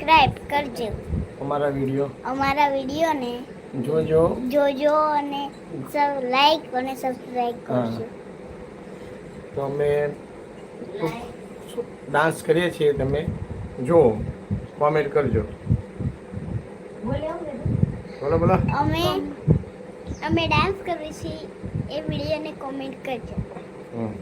Subscribe કરજો. અમારા video. અમારા વિડીયોને જોજો. જોજો અને સબ લાઈક અને સબસ્ક્રાઇબ કરજો. તો અમે ડાન્સ કરીએ છીએ તમે. જુઓ કોમેન્ટ કરજો. બોલો બોલો અમે અમે ડાન્સ કરીએ છીએ એ વિડીયોને કોમેન્ટ કરજો. હમ.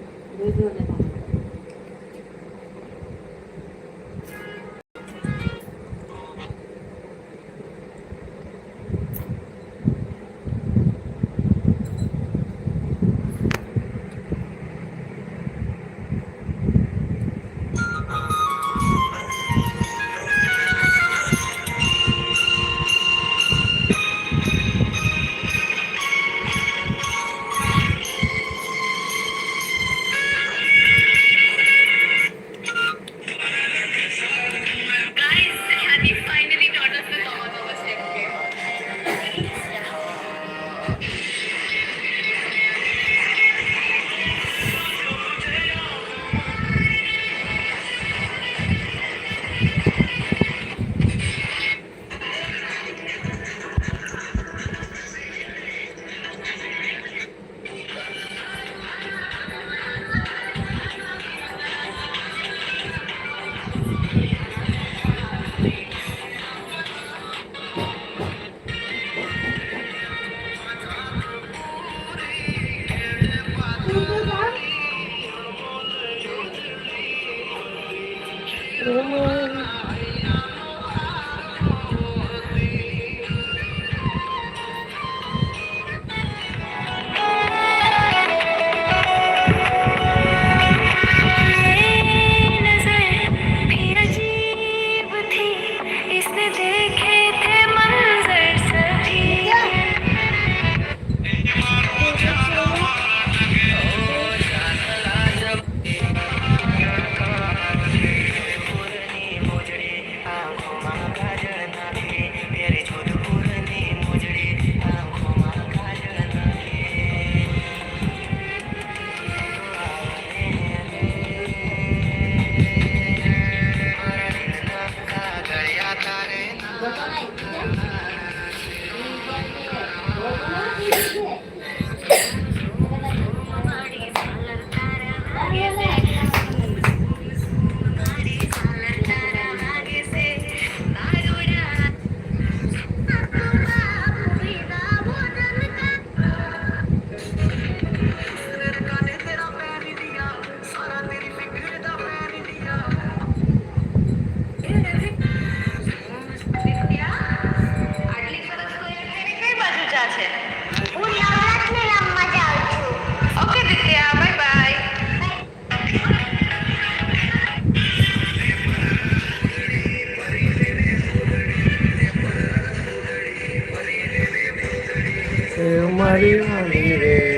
Spirit.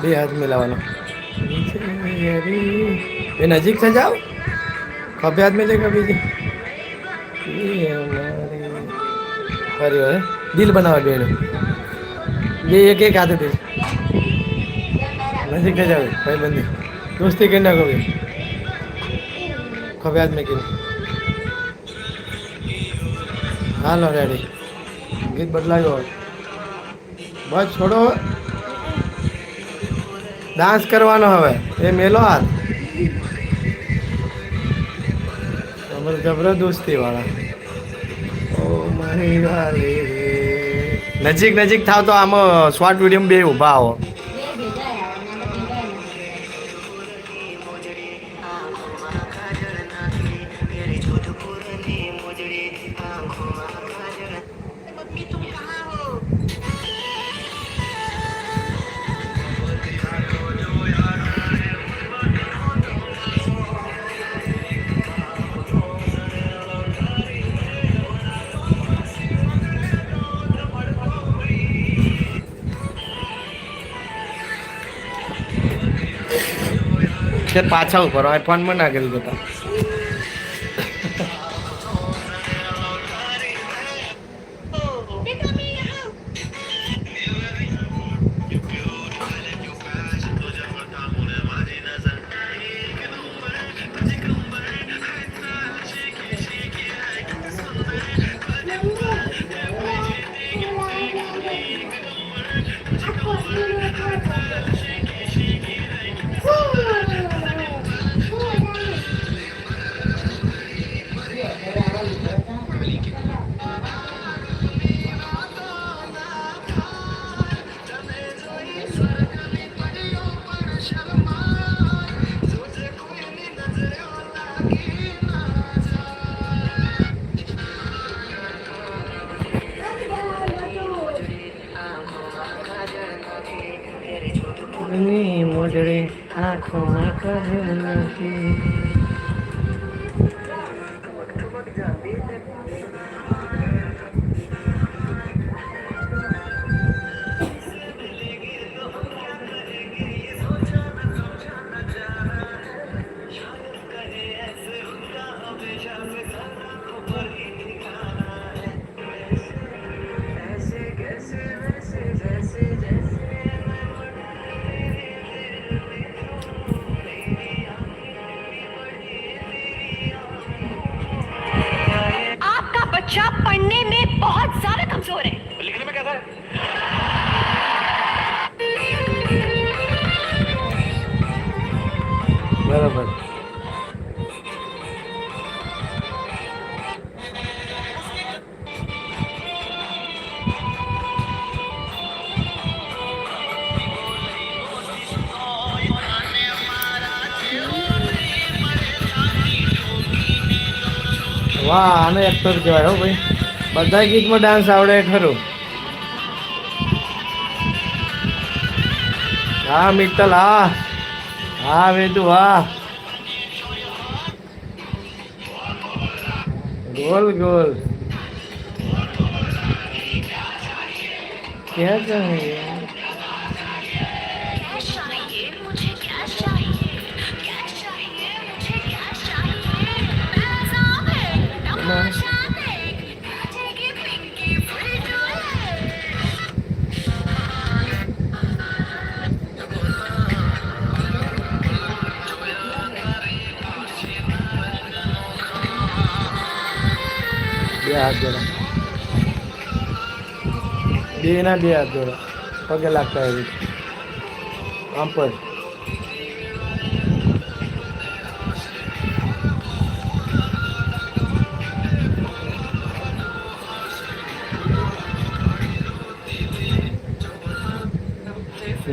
બે હાથ મિલાવવાનો. એ નજીક છે જાઓ. ખભે હાથ મિલે કે બીજી. એ અમારી ફરી હવે દિલ બનાવો બેનો બે એક એક હાથે દિલ નજીક થઈ જાવ ભાઈ બંધી દોસ્તી કરી નાખો ભાઈ ખભે હાથ મેકીને. હાલો રેડી ગીત બદલાયો બસ છોડો. ડાન્સ કરવાનો હવે. એ મેલો હાથ. તમારે જબરદસ્તી વાળા ઓ મારી નજીક નજીક થાવ તો આમાં શોર્ટ વીડિયો બે ઊભા આવો. છે પાછા ઉપર. હવે નાખેલું ના Thank you. बच्चा पढ़ने में बहुत ज़्यादा कमज़ोर है। लिखने में कैसा है? बराबर। વાહ, આનો એક્ટર કહેવાય હો ભાઈ. બધા ગીતમાં ડાન્સ આવડે ખરું. હા, મિત્તલ, હા. હા, વેદુ, હા. ગોલ ગોલ. ક્યાં ક્યાં હાથ જોડા. બે ના બે હાથ જોડા. પગે લાગતા એવી આમ પર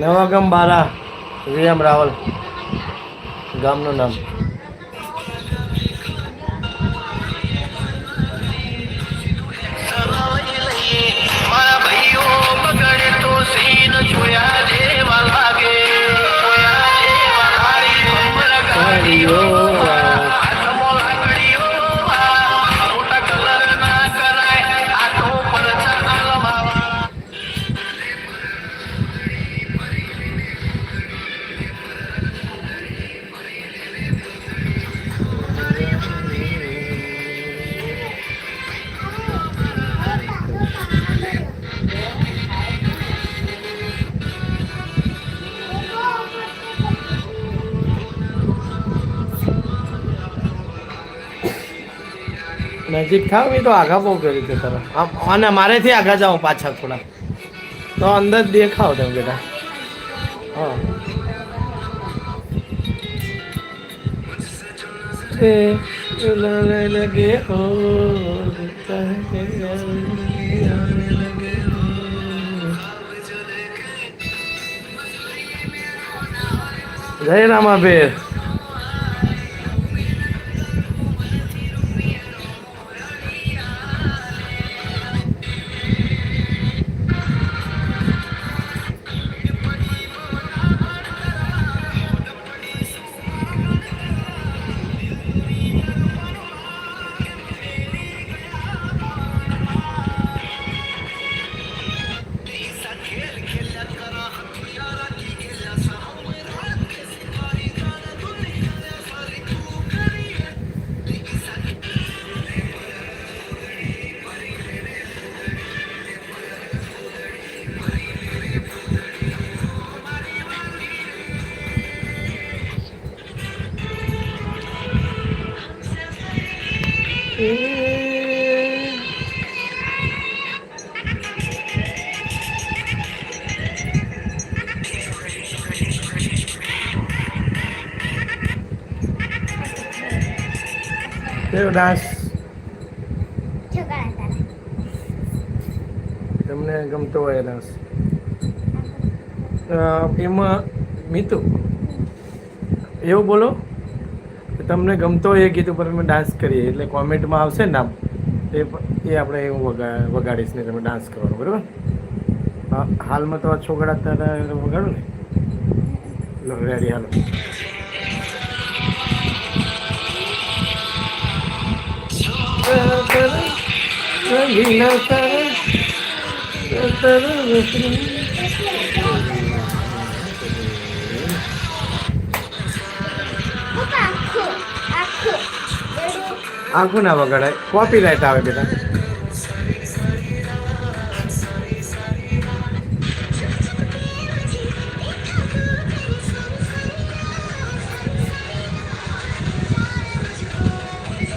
નવાગમ બારા, વીએમ રાવલ. ગામનું નામ. નજીક થાવ એ તો આઘા બહુ કરી છે તરફ આમ અને મારેથી આઘા જાઓ પાછા થોડા. તો અંદર દેખાવ તમે બેટા હા. એ લને લગે ઓ દિખતા હે કે આને લગે ઓ. જય રામાબેર કેવો છોકરા તમને ગમતો હોય એ ડાન્સ એમાં મિતુ એવું બોલો? તમને ગમતો હોય એ ગીત ઉપર અમે ડાન્સ કરીએ એટલે કોમેન્ટમાં આવશે નામ. એ એ આપણે હું વગા વગાડીશ ને તમે ડાન્સ કરવાનો બરાબર? હાલમાં તો આ છોકરા તારા વગાડો ને? રેડી હાલો. આખું ના વગાડાય. કોપી રાઈટ આવે બેટા.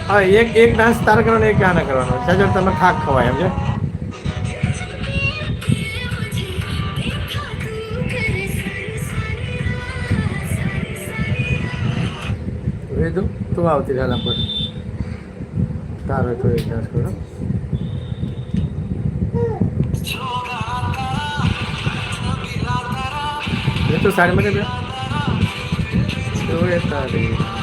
હા, એક એક ડાન્સ તારે કરવાનો, એક ગાના કરવાનો. સજર તમે થાક ખવાય એમ છે વેદુ, તું આવતી રહેલા પર. તારો તો એક ડાન્સ કરો એ તો સાડી માં બે. તારી.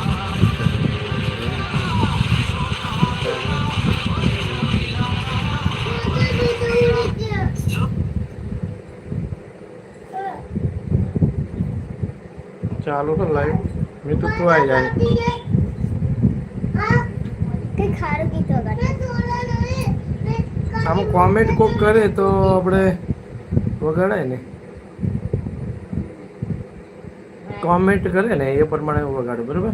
ચાલો તો લાઈવ. મેં તો તું આવી જાય. આમાં કોમેન્ટ કોક કરે તો આપણે વગાડાય ને. કોમેન્ટ કરે ને, એ પ્રમાણે વગાડું, બરાબર?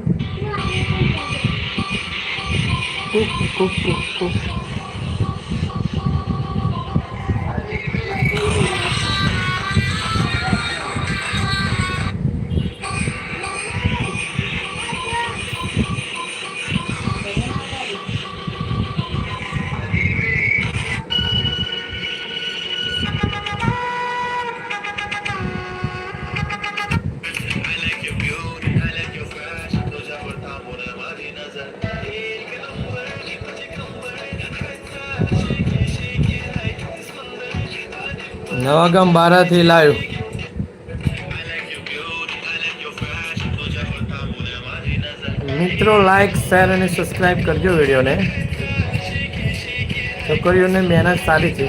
કુક કુક કુક કુક. નવાગામ બારાથી લાઈવ મિત્રો લાઈક શેર અને સબસ્ક્રાઈબ કરજો વિડીયોને. છોકરીઓને મહેનત સારી છે.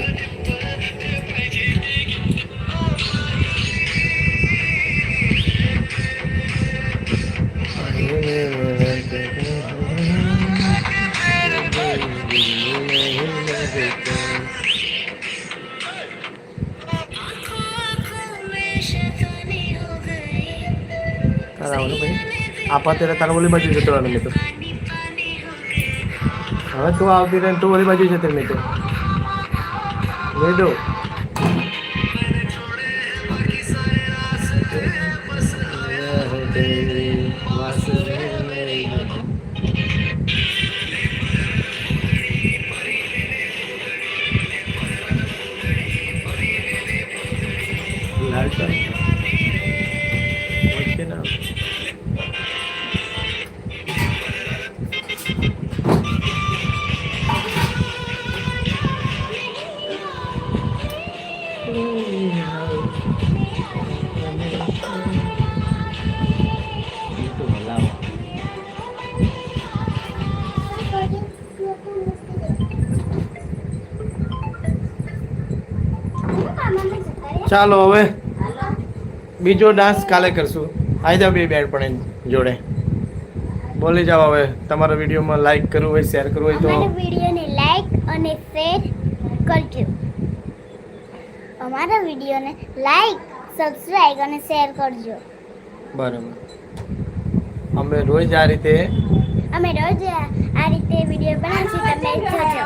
આપા ત્યારે તારા ઓલી બાજુ જતો રહેવાનો મિત્રો હવે તું આવતી રહે તું ઓલી બાજુ જતી મિત્રો વેદો લાલચા વચ્ચે ચાલો હવે બીજો ડાન્સ કાલે કરશું. આવી બે બેડ પણ જોડે. બોલી જાઓ હવે તમારા વિડીયોમાં લાઈક કરવું હોય શેર કરવું હોય તો. વિડીયોને લાઈક અને શેર કરજો. અમારા વિડીયોને લાઈક સબસ્ક્રાઇબ અને શેર કરજો. બરાબર. અમે રોજ આ રીતે અમે રોજ આ રીતે વીડિયો બનાવીશું તમે જોજો.